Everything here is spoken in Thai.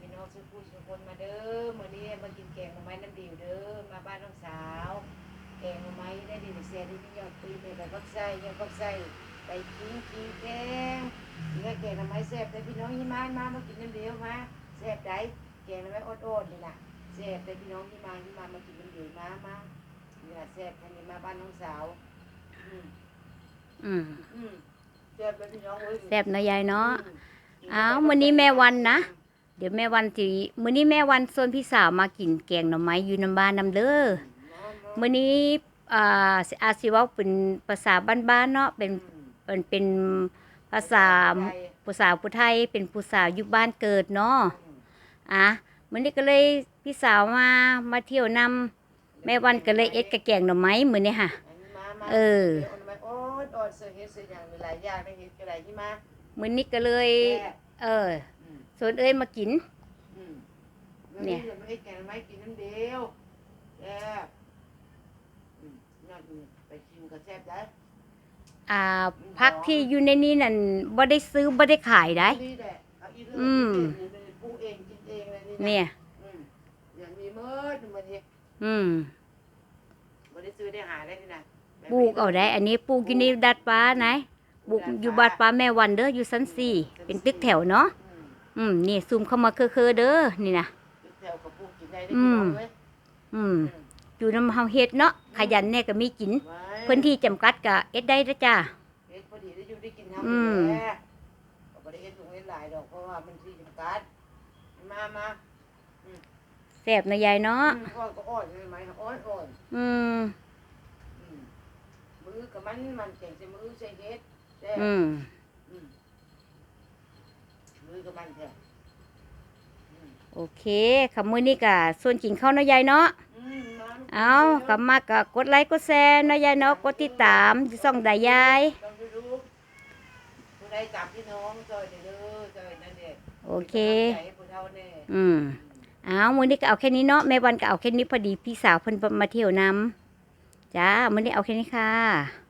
พี่น้องสุขุสุคนมาเด้อมื้อนี้มากินแกงหน่อไม้น้ำดิวเด้อมาบ้านน้องสาว แกงหน่อไม้ได้ดีเสียดีพี่ยอดปีเลยแบบพักไส้ยังพักไส้ไปกินกินแกงนี่ก็แกงหน่อไม้แซ่บแต่พี่น้องยี่มานมามากินน้ำเดียวมาแซ่บได้แกงหน่อไม้อดๆนี่ล่ะแซ่บแต่พี่น้องยี่มานยี่มานมากินน้ำเดียวมามานี่ล่ะแซ่บทางนี้มาบ้านน้องสาวอืมอืมอืมแซ่บเลยพี่น้องเอ้ยแซ่บเนาะยายเนาะอ้าวมื้อนี้แม่วันนะ เดี๋ยวแม่วันสิมื้อนี้แม่วันส่วนพี่สาวมากินแกงหน่อไม้อยู่น้ำบ้านนำเด้อมื้อนี้อ่าสิอาจสิเว้าเป็นภาษาบ้านๆเนาะเป็นเป็นเป็นภาษาผู้สาวผู้ไทยเป็นผู้สาวอยู่บ้านเกิดเนาะอะมื้อนี้ก็เลยพี่สาวมามาเที่ยวนำแม่วันก็เลยเอ็ดกะแกงหน่อไม้มื้อนี้ค่ะ เออเดี๋ยวมันโอ๊ยโอ๊ยเสือเฮ็ดเสืออย่างมีหลายอย่างได้เฮ็ดก็ได้ที่มามื้อนี้ก็เลยแซ่บเอออืม ส่วนเอ้ยมากินอืมเนี่ยดี๋วไม่ให้แกงไม่กินน้ำเดียวแซ่บอืมยอดนี่ไปชิมก็แซ่บได้อ่าพักที่อยู่ในนี้นั่นบ่ได้ซื้อบ่ได้ขายได้นี่แหละเอาอีเลือืมกินเองปลูกเองกินเองเลยนี่ะเนี่ยอืมอย่างมีเมิดมันนี่อืมบ่ได้ซื้อได้หาได้ที่ไหนปลูกเอาได้ อันนี้ปลูกอยู่ในดัดฟ้าไหนปลูกอยู่บาดฟ้าแม่วันเด้ออยู่ชั้นสี่ เป็นตึกแถวเนาะ อืมอืมนี่ซูมเข้ามาคือๆเด้อนี่นะตึกแถวกับปลูกกินได้ได้อืพี่มน้องเว้ยอืมอยู่นำเฮาเฮ็ดเนาะขยันแน่ก็มีกินไว้พื้นที่จำกัดก็เอ็ดได้เด้อจ้าเฮ็ดพอดีได้อยู่ได้กินทำอืมแหละก็บ่ได้เฮ็ดถุงเฮ็ดหลายดอกเพราะว่ามันที่จำกัดมามาแซ่บนะยายเนาะอืมพ่อก็อ่อนใช่ไหมอ่อนอ่อนอืมอืมมือกับมันมันเก่งใส่มือใส่เฮ็ดแซ่บอืมอืมมือ กับมันแท้อืมโอเคคำมื้อนี้ก็ส่วนกินข้าวเนาะยายเนาะอืมมาลูกเอากลับมาก็กดไลค์กดแชร์เนาะยายเนาะกดติดตามที่ช่องใดยายต้องดูดูผู้ใดจับพี่น้องซอยเด้อซอยนั่นเด้โอเคใจให้ผู้เฒ่าแน่อืมอ้าวมื้อนี้ก็เอาแค่นี้เนาะแม่วันก็เอาแค่นี้พอดีพี่สาวเพิ่นมาเที่ยวนำจ้ามื้อนี้เอาแค่นี้ค่ะ